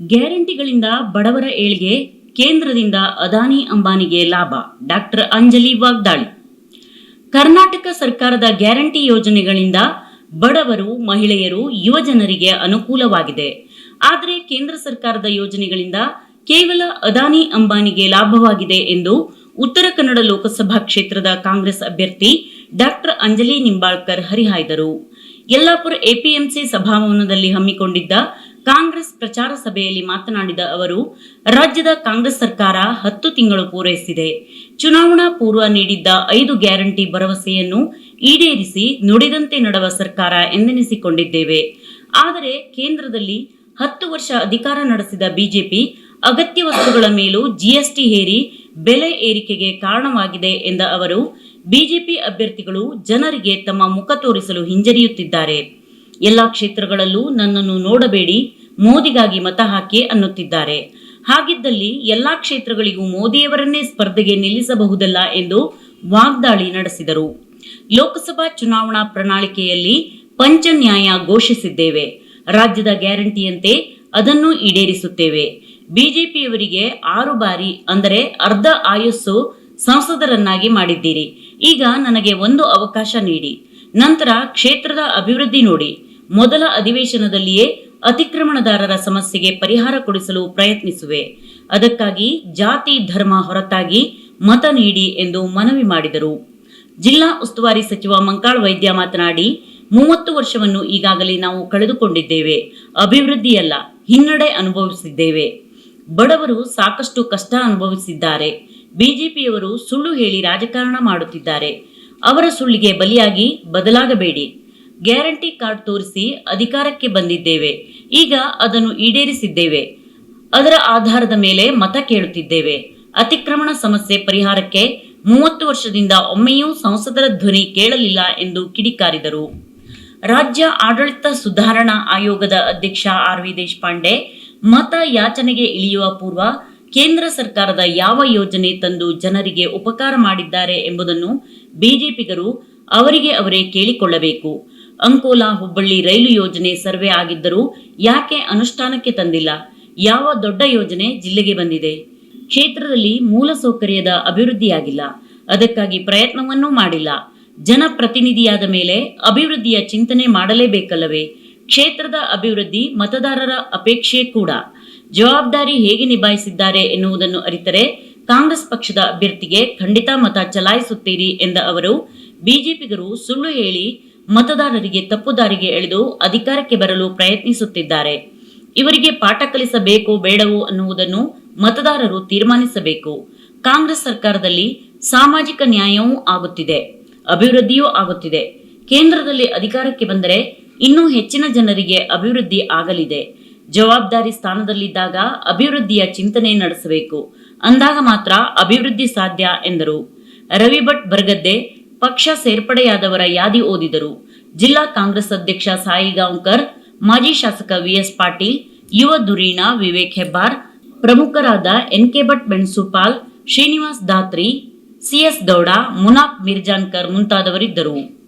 ಗ್ಯಾರಂಟಿಗಳಿಂದ ಬಡವರ ಏಳ್ಗೆ ಕೇಂದ್ರದಿಂದ ಅದಾನಿ ಅಂಬಾನಿಗೆ ಲಾಭ. ಡಾಕ್ಟರ್ ಅಂಜಲಿ ವಾಗ್ದಾಳಿ. ಕರ್ನಾಟಕ ಸರ್ಕಾರದ ಗ್ಯಾರಂಟಿ ಯೋಜನೆಗಳಿಂದ ಬಡವರು, ಮಹಿಳೆಯರು, ಯುವಜನರಿಗೆ ಅನುಕೂಲವಾಗಿದೆ. ಆದರೆ ಕೇಂದ್ರ ಸರ್ಕಾರದ ಯೋಜನೆಗಳಿಂದ ಕೇವಲ ಅದಾನಿ ಅಂಬಾನಿಗೆ ಲಾಭವಾಗಿದೆ ಎಂದು ಉತ್ತರ ಕನ್ನಡ ಲೋಕಸಭಾ ಕ್ಷೇತ್ರದ ಕಾಂಗ್ರೆಸ್ ಅಭ್ಯರ್ಥಿ ಡಾಕ್ಟರ್ ಅಂಜಲಿ ನಿಂಬಾಳ್ಕರ್ ಹರಿಹಾಯ್ದರು. ಯಲ್ಲಾಪುರ ಎಪಿಎಂಸಿ ಸಭಾಭವನದಲ್ಲಿ ಹಮ್ಮಿಕೊಂಡಿದ್ದ ಕಾಂಗ್ರೆಸ್ ಪ್ರಚಾರ ಸಭೆಯಲ್ಲಿ ಮಾತನಾಡಿದ ಅವರು, ರಾಜ್ಯದ ಕಾಂಗ್ರೆಸ್ ಸರ್ಕಾರ ಹತ್ತು ತಿಂಗಳು ಪೂರೈಸಿದೆ. ಚುನಾವಣಾ ಪೂರ್ವ ನೀಡಿದ್ದ ಐದು ಗ್ಯಾರಂಟಿ ಭರವಸೆಯನ್ನು ಈಡೇರಿಸಿ ನುಡಿದಂತೆ ನಡೆವ ಸರ್ಕಾರ ಎಂದೆನಿಸಿಕೊಂಡಿದ್ದೇವೆ. ಆದರೆ ಕೇಂದ್ರದಲ್ಲಿ ಹತ್ತು ವರ್ಷ ಅಧಿಕಾರ ನಡೆಸಿದ ಬಿಜೆಪಿ ಅಗತ್ಯ ವಸ್ತುಗಳ ಮೇಲೂ ಜಿಎಸ್ಟಿ ಹೇರಿ ಬೆಲೆ ಏರಿಕೆಗೆ ಕಾರಣವಾಗಿದೆ ಎಂದ ಅವರು, ಬಿಜೆಪಿ ಅಭ್ಯರ್ಥಿಗಳು ಜನರಿಗೆ ತಮ್ಮ ಮುಖ ತೋರಿಸಲು ಹಿಂಜರಿಯುತ್ತಿದ್ದಾರೆ. ಎಲ್ಲಾ ಕ್ಷೇತ್ರಗಳಲ್ಲೂ ನನ್ನನ್ನು ನೋಡಬೇಡಿ ಮೋದಿಗಾಗಿ ಮತ ಹಾಕಿ ಅನ್ನುತ್ತಿದ್ದಾರೆ. ಹಾಗಿದ್ದಲ್ಲಿ ಎಲ್ಲಾ ಕ್ಷೇತ್ರಗಳಿಗೂ ಮೋದಿಯವರನ್ನೇ ಸ್ಪರ್ಧೆಗೆ ನಿಲ್ಲಿಸಬಹುದಲ್ಲ ಎಂದು ವಾಗ್ದಾಳಿ ನಡೆಸಿದರು. ಲೋಕಸಭಾ ಚುನಾವಣಾ ಪ್ರಣಾಳಿಕೆಯಲ್ಲಿ ಪಂಚ ನ್ಯಾಯ ಘೋಷಿಸಿದ್ದೇವೆ. ರಾಜ್ಯದ ಗ್ಯಾರಂಟಿಯಂತೆ ಅದನ್ನು ಈಡೇರಿಸುತ್ತೇವೆ. ಬಿಜೆಪಿಯವರಿಗೆ ಆರು ಬಾರಿ, ಅಂದರೆ ಅರ್ಧ ಆಯುಸ್ಸು ಸಂಸದರನ್ನಾಗಿ ಮಾಡಿದ್ದೀರಿ. ಈಗ ನನಗೆ ಒಂದು ಅವಕಾಶ ನೀಡಿ. ನಂತರ ಕ್ಷೇತ್ರದ ಅಭಿವೃದ್ಧಿ ನೋಡಿ. ಮೊದಲ ಅಧಿವೇಶನದಲ್ಲಿಯೇ ಅತಿಕ್ರಮಣದಾರರ ಸಮಸ್ಯೆಗೆ ಪರಿಹಾರ ಕೊಡಿಸಲು ಪ್ರಯತ್ನಿಸುವೆ. ಅದಕ್ಕಾಗಿ ಜಾತಿ, ಧರ್ಮ ಹೊರತಾಗಿ ಮತ ನೀಡಿ ಎಂದು ಮನವಿ ಮಾಡಿದರು. ಜಿಲ್ಲಾ ಉಸ್ತುವಾರಿ ಸಚಿವ ಮಂಕಾಳ್ ವೈದ್ಯ ಮಾತನಾಡಿ, ಮೂವತ್ತು ವರ್ಷವನ್ನು ಈಗಾಗಲೇ ನಾವು ಕಳೆದುಕೊಂಡಿದ್ದೇವೆ. ಅಭಿವೃದ್ಧಿಯಲ್ಲ, ಹಿನ್ನಡೆ ಅನುಭವಿಸಿದ್ದೇವೆ. ಬಡವರು ಸಾಕಷ್ಟು ಕಷ್ಟ ಅನುಭವಿಸಿದ್ದಾರೆ. ಬಿಜೆಪಿಯವರು ಸುಳ್ಳು ಹೇಳಿ ರಾಜಕಾರಣ ಮಾಡುತ್ತಿದ್ದಾರೆ. ಅವರ ಸುಳ್ಳಿಗೆ ಬಲಿಯಾಗಿ ಬದಲಾಗಬೇಡಿ. ಗ್ಯಾರಂಟಿ ಕಾರ್ಡ್ ತೋರಿಸಿ ಅಧಿಕಾರಕ್ಕೆ ಬಂದಿದ್ದೇವೆ. ಈಗ ಅದನ್ನು ಈಡೇರಿಸಿದ್ದೇವೆ. ಅದರ ಆಧಾರದ ಮೇಲೆ ಮತ ಕೇಳುತ್ತಿದ್ದೇವೆ. ಅತಿಕ್ರಮಣ ಸಮಸ್ಯೆ ಪರಿಹಾರಕ್ಕೆ ಮೂವತ್ತು ವರ್ಷದಿಂದ ಒಮ್ಮೆಯೂ ಸಂಸದರ ಧ್ವನಿ ಕೇಳಲಿಲ್ಲ ಎಂದು ಕಿಡಿಕಾರಿದರು. ರಾಜ್ಯ ಆಡಳಿತ ಸುಧಾರಣಾ ಆಯೋಗದ ಅಧ್ಯಕ್ಷ ಆರ್ ವಿ ದೇಶಪಾಂಡೆ ಮತ ಯಾಚನೆಗೆ ಇಳಿಯುವ ಪೂರ್ವ ಕೇಂದ್ರ ಸರ್ಕಾರದ ಯಾವ ಯೋಜನೆ ತಂದು ಜನರಿಗೆ ಉಪಕಾರ ಮಾಡಿದ್ದಾರೆ ಎಂಬುದನ್ನು ಬಿಜೆಪಿಗರು ಅವರಿಗೆ ಅವರೇ ಕೇಳಿಕೊಳ್ಳಬೇಕು. ಅಂಕೋಲಾ ಹುಬ್ಬಳ್ಳಿ ರೈಲು ಯೋಜನೆ ಸರ್ವೆ ಆಗಿದ್ದರೂ ಯಾಕೆ ಅನುಷ್ಠಾನಕ್ಕೆ ತಂದಿಲ್ಲ? ಯಾವ ದೊಡ್ಡ ಯೋಜನೆ ಜಿಲ್ಲೆಗೆ ಬಂದಿದೆ? ಕ್ಷೇತ್ರದಲ್ಲಿ ಮೂಲಸೌಕರ್ಯದ ಅಭಿವೃದ್ಧಿಯಾಗಿಲ್ಲ. ಅದಕ್ಕಾಗಿ ಪ್ರಯತ್ನವನ್ನೂ ಮಾಡಿಲ್ಲ. ಜನಪ್ರತಿನಿಧಿಯಾದ ಮೇಲೆ ಅಭಿವೃದ್ಧಿಯ ಚಿಂತನೆ ಮಾಡಲೇಬೇಕಲ್ಲವೇ? ಕ್ಷೇತ್ರದ ಅಭಿವೃದ್ಧಿ ಮತದಾರರ ಅಪೇಕ್ಷೆ ಕೂಡ. ಜವಾಬ್ದಾರಿ ಹೇಗೆ ನಿಭಾಯಿಸಿದ್ದಾರೆ ಎನ್ನುವುದನ್ನು ಅರಿತರೆ ಕಾಂಗ್ರೆಸ್ ಪಕ್ಷದ ಅಭ್ಯರ್ಥಿಗೆ ಖಂಡಿತ ಮತ ಚಲಾಯಿಸುತ್ತೀರಿ ಎಂದ ಅವರು, ಬಿಜೆಪಿಗರು ಸುಳ್ಳು ಹೇಳಿ ಮತದಾರರಿಗೆ ತಪ್ಪು ದಾರಿಗೆ ಎಳೆದು ಅಧಿಕಾರಕ್ಕೆ ಬರಲು ಪ್ರಯತ್ನಿಸುತ್ತಿದ್ದಾರೆ. ಇವರಿಗೆ ಪಾಠ ಕಲಿಸಬೇಕೋ ಬೇಡವೋ ಅನ್ನುವುದನ್ನು ಮತದಾರರು ತೀರ್ಮಾನಿಸಬೇಕು. ಕಾಂಗ್ರೆಸ್ ಸರ್ಕಾರದಲ್ಲಿ ಸಾಮಾಜಿಕ ನ್ಯಾಯವೂ ಆಗುತ್ತಿದೆ, ಅಭಿವೃದ್ಧಿಯೂ ಆಗುತ್ತಿದೆ. ಕೇಂದ್ರದಲ್ಲಿ ಅಧಿಕಾರಕ್ಕೆ ಬಂದರೆ ಇನ್ನೂ ಹೆಚ್ಚಿನ ಜನರಿಗೆ ಅಭಿವೃದ್ಧಿ ಆಗಲಿದೆ. ಜವಾಬ್ದಾರಿ ಸ್ಥಾನದಲ್ಲಿದ್ದಾಗ ಅಭಿವೃದ್ಧಿಯ ಚಿಂತನೆ ನಡೆಸಬೇಕು. ಅಂದಾಗ ಮಾತ್ರ ಅಭಿವೃದ್ಧಿ ಸಾಧ್ಯ ಎಂದರು. ರವಿ ಭಟ್ ಬರಗದ್ದೆ ಪಕ್ಷ ಸೇರ್ಪಡೆಯಾದವರ ಯಾದಿ ಓದಿದರು. ಜಿಲ್ಲಾ ಕಾಂಗ್ರೆಸ್ ಅಧ್ಯಕ್ಷ ಸಾಯಿ ಗಾಂವ್ಕರ್, ಮಾಜಿ ಶಾಸಕ ವಿಎಸ್ ಪಾಟೀಲ್, ಯುವ ದುರೀಣ ವಿವೇಕ್ ಹೆಬ್ಬಾರ್, ಪ್ರಮುಖರಾದ N K Bhat Benasupal, Srinivas Dhatri CS Gowda, Munaf Mirjankar ಮುಂತಾದವರಿದ್ದರು.